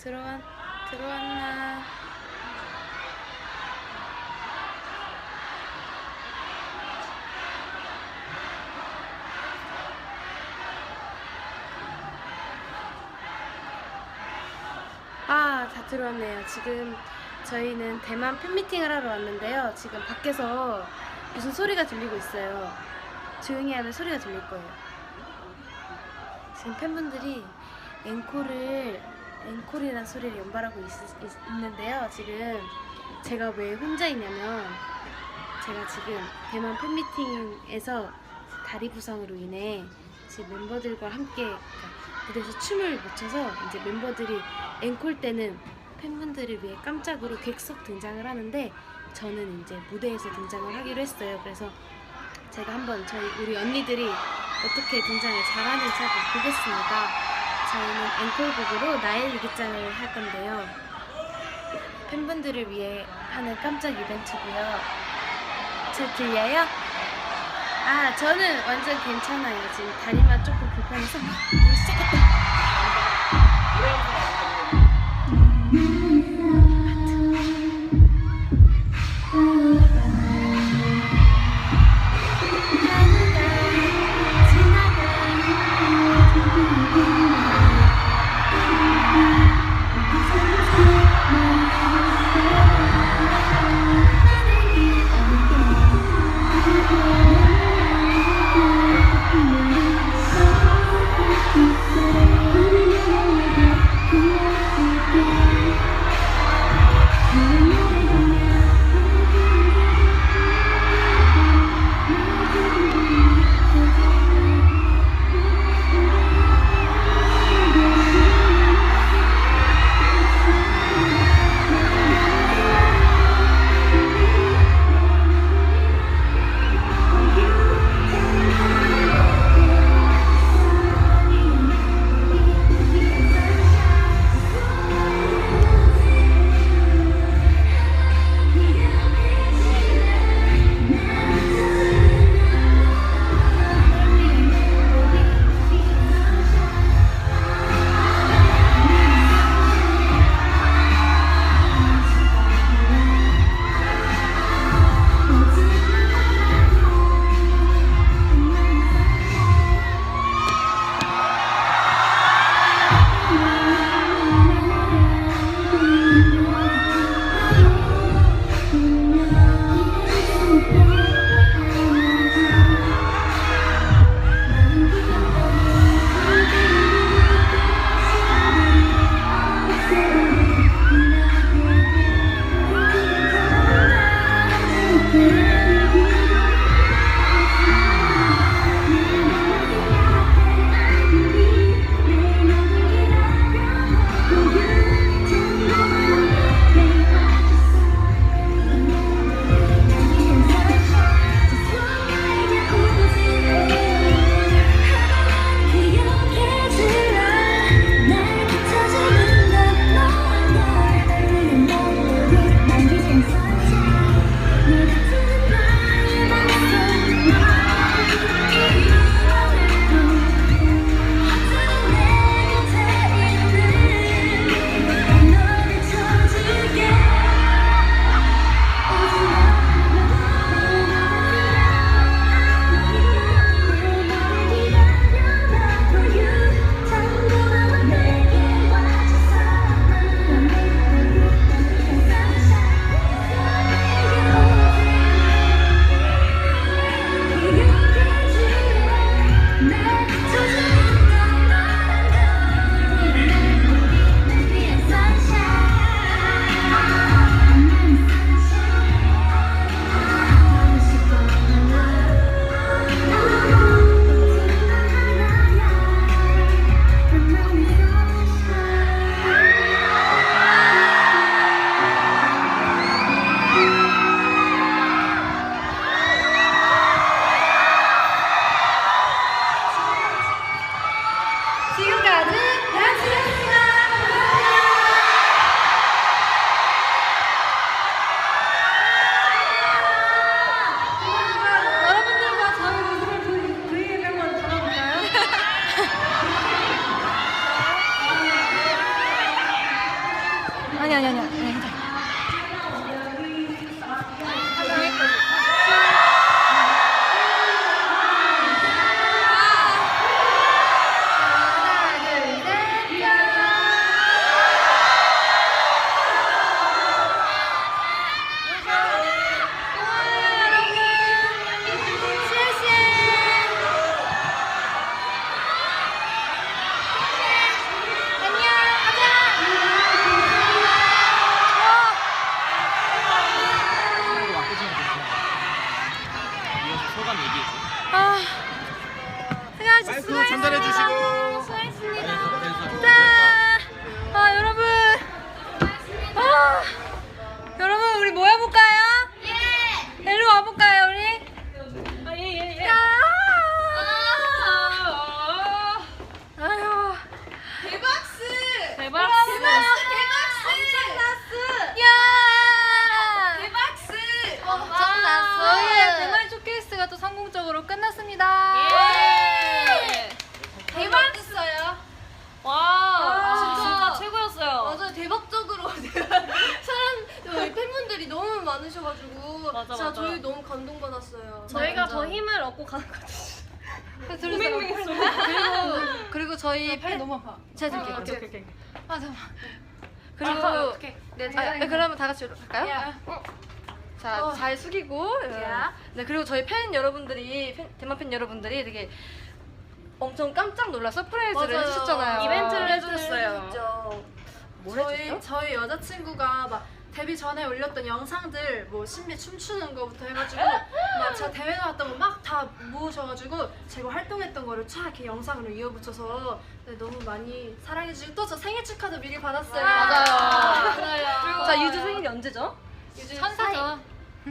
들어왔 들어왔나? 아, 다 들어왔네요. 지금 저희는 대만 팬미팅을 하러 왔는데요. 지금 밖에서 무슨 소리가 들리고 있어요. 조용히 하면 소리가 들릴 거예요. 지금 팬분들이 앵콜을 앵콜이라는 소리를 연발하고 있, 는데요 지금 제가 왜 혼자 있냐면 제가 지금 대만 팬미팅에서 다리 부상으로 인해 지금 멤버들과 함께 그러니까 무대에서 춤을 못 춰서 이제 멤버들이 앵콜 때는 팬분들을 위해 깜짝으로 객석 등장을 하는데 저는 이제 무대에서 등장을 하기로 했어요. 그래서 제가 한번 저희 우리 언니들이 어떻게 등장을 잘하는지 한번 보겠습니다. 저희는 앵콜곡으로 나의 일기장을 할 건데요. 팬분들을 위해 하는 깜짝 이벤트고요. 잘 들려요? 아, 저는 완전 괜찮아요. 지금 다리만 조금 불편해서. 오, 시작했다. 娘娘娘娘 감동받았어요. 저희가 더 힘을 얻고 가는 것 같아요. 그리고 그리고 저희 팬 너무 아파. 제가 들게요. 오케이, 오케이, 아 잠깐. 그리고 어떡해. 네, 아, 네, 그러면 다 같이 갈까요? 어. 자, 잘 숙이고. 야. 네, 그리고 저희 팬 여러분들이 팬, 대만 팬 여러분들이 되게 엄청 깜짝 놀라 서프라이즈를 맞아요. 해주셨잖아요. 이벤트를 해주셨어요. 해줬죠. 뭘 저희 해줬죠? 저희 여자친구가 막 데뷔 전에 올렸던 영상들 뭐 신비 춤추는 거부터 해가지고 막 제가 대회 나왔던 거 막 다 모으셔가지고 제가 활동했던 거를 쫙 이렇게 영상으로 이어붙여서 네, 너무 많이 사랑해주시고 또 저 생일 축하도 미리 받았어요. 맞아요. 그리고 자, 유주 생일이 언제죠? 천사죠.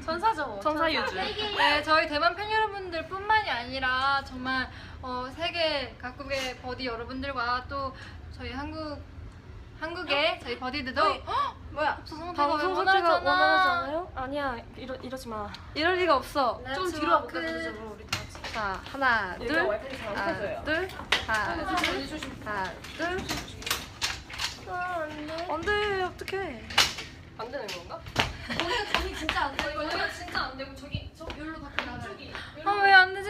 천사죠. 천사 유주. 네, 저희 대만 팬 여러분들 뿐만이 아니라 정말 어, 세계 각국의 버디 여러분들과 또 저희 한국 한국의 저희 버디들도 헉! 뭐야? 방송 상태가 원활하지 않아요? 아니야 이러 이러지 마. 이럴 리가 없어. 좀 뒤로 와볼까 그죠? 우리 다 같이. 자, 하나, 둘, 여기가 와이파이 잘안 하나. 둘, 하나, 둘, 하나, 둘. 안 돼, 어떡해. 안 되는 건가? 거기가 진짜 안 돼. 이거 진짜 안 되고 저기 저 여기로 밖에 나가. 아, 왜 안 되지?